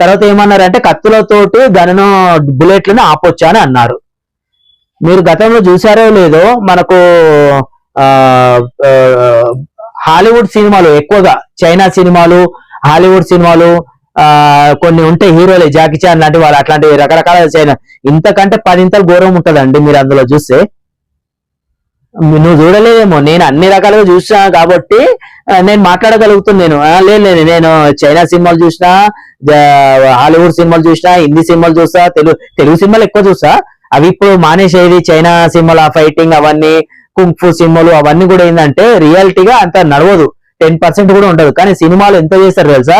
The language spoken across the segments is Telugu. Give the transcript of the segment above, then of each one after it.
తర్వాత ఏమన్నారంటే కత్తులతోటి గనను బుల్లెట్లను ఆపొచ్చు అని అన్నారు. మీరు గతంలో చూసారో లేదో మనకు హాలీవుడ్ సినిమాలు ఎక్కువగా చైనా సినిమాలు హాలీవుడ్ సినిమాలు కొన్ని ఉంటాయి హీరోలే జాకీ చాన్ లాంటి వాళ్ళు అట్లాంటి రకరకాల చైనా ఇంతకంటే పదింతలు ఘోరం ఉంటుందండి మీరు అందులో చూస్తే. నువ్వు చూడలేదేమో. నేను అన్ని రకాలుగా చూసినా కాబట్టి నేను మాట్లాడగలుగుతున్నాను ఆ, లేదు లేదు నేను చైనా సినిమాలు చూసినా హాలీవుడ్ సినిమాలు చూసినా హిందీ సినిమాలు చూస్తా తెలుగు తెలుగు సినిమాలు ఎక్కువ చూస్తా. అవి ఇప్పుడు మానేసేది చైనా సినిమాలు ఆ ఫైటింగ్ అవన్నీ కుంఫు సినిమాలు అవన్నీ కూడా ఏంటంటే రియాలిటీగా అంత నడవదు. టెన్ పర్సెంట్ కూడా ఉండదు. కానీ సినిమాలు ఎంత చేస్తారు తెలుసా?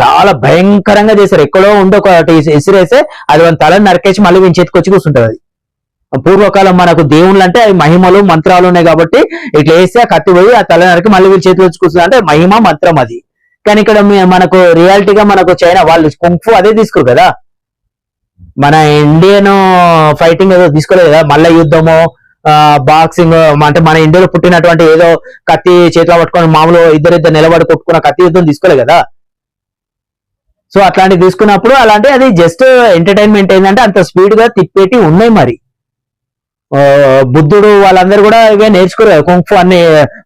చాలా భయంకరంగా చేస్తారు. ఎక్కడో ఉండి ఒకటి ఇసిరేస్తే అది తలని నరికేసి మళ్ళీ వీని చేతికి వచ్చి కూర్చుంటది అది. పూర్వకాలం మనకు దేవుళ్ళు అంటే అవి మహిమలు మంత్రాలు ఉన్నాయి కాబట్టి ఇట్లా వేస్తే ఆ కత్తి పోయి ఆ తలనరికి మళ్ళీ వీళ్ళ చేతికి వచ్చి అంటే మహిమ మంత్రం అది. కానీ ఇక్కడ మనకు రియాలిటీగా మనకు చైనా వాళ్ళు కుంఫు అదే తీసుకోరు కదా. మన ఇండియన్ ఫైటింగ్ ఏదో తీసుకోలేదు కదా. మల్ల యుద్ధము బాక్సింగ్ అంటే మన ఇండియాలో పుట్టినటువంటి ఏదో కత్తి చేతిలో పట్టుకొని మామూలు ఇద్దరిద్దరు నిలబడి కొట్టుకున్న కత్తి యుద్ధం తీసుకోలేదు కదా. సో అట్లాంటివి తీసుకున్నప్పుడు అలాంటి అది జస్ట్ ఎంటర్టైన్మెంట్ ఏంటంటే అంత స్పీడ్గా తిప్పేటి ఉన్నాయి మరి. బుద్ధుడు వాళ్ళందరూ కూడా ఇవే నేర్చుకోరు కుంఫు అన్ని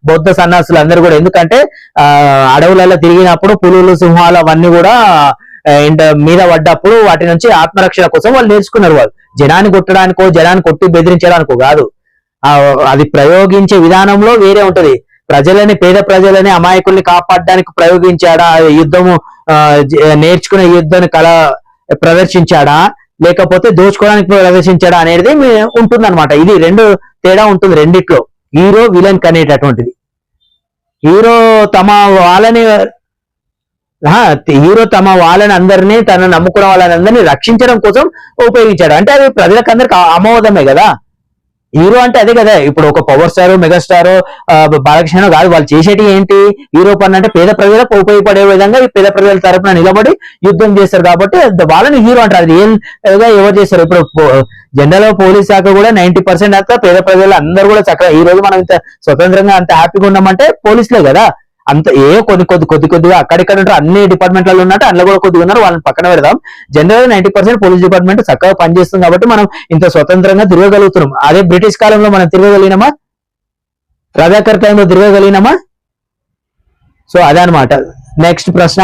బౌద్ధ సన్యాసులు అందరూ కూడా. ఎందుకంటే ఆ అడవులలో తిరిగినప్పుడు పులులు సింహాలు అవన్నీ కూడా అండ్ మీద పడ్డప్పుడు వాటి నుంచి ఆత్మరక్షణ కోసం వాళ్ళు నేర్చుకున్నారు వాళ్ళు. జనాన్ని కొట్టడానికో జనాన్ని కొట్టి బెదిరించడానికో కాదు. అది ప్రయోగించే విధానంలో వేరే ఉంటది. ప్రజలని పేద ప్రజలని అమాయకుల్ని కాపాడడానికి ప్రయోగించాడా ఆ యుద్ధము ఆ, నేర్చుకునే యుద్ధాన్ని కళ ప్రదర్శించాడా లేకపోతే దోచుకోవడానికి ప్రదర్శించడా అనేది ఉంటుంది అనమాట ఇది రెండు తేడా ఉంటుంది రెండిట్లో. Hero villain కనేటటువంటిది. హీరో తమ వాళ్ళని హీరో తమ వాళ్ళని అందరినీ తన నమ్ముకున్న వాళ్ళని అందరినీ రక్షించడం కోసం ఉపయోగించాడు. అంటే అది ప్రజలకు అందరికి ఆమోదమే కదా. హీరో అంటే అదే కదా. ఇప్పుడు ఒక పవర్ స్టార్ మెగాస్టార్ బాలకృష్ణ కాదు వాళ్ళు చేసేటి ఏంటి? హీరో పని అంటే పేద ప్రజలకు ఉపయోగపడే విధంగా ఈ పేద ప్రజల తరపున నిలబడి యుద్ధం చేస్తారు కాబట్టి వాళ్ళని హీరో అంటారు. అది ఏం ఎవరు చేస్తారు ఇప్పుడు జనరల్ పోలీస్ శాఖ కూడా నైన్టీ పర్సెంట్ అంతా పేద ప్రజలు అందరూ కూడా చక్కగా ఈ రోజు మనం ఇంత స్వతంత్రంగా అంత హ్యాపీగా ఉన్నామంటే పోలీసులే కదా. అంత ఏ కొన్ని కొద్ది కొద్ది కొద్దిగా అక్కడిక్కడ ఉంటారు అన్ని డిపార్ట్మెంట్లలో ఉన్నట్టు అందులో కూడా కొద్దిగా ఉన్నారు. వాళ్ళని పక్కన పెడదాం. General ninety percent police department చక్కగా పనిచేస్తుంది కాబట్టి మనం ఇంత స్వతంత్రంగా తిరగగలుగుతున్నాం. అదే బ్రిటిష్ కాలంలో మనం తిరగగలిగినామా? రజాకర్ టైంలో తిరగగలిగినామా? సో అదనమాట నెక్స్ట్ ప్రశ్న.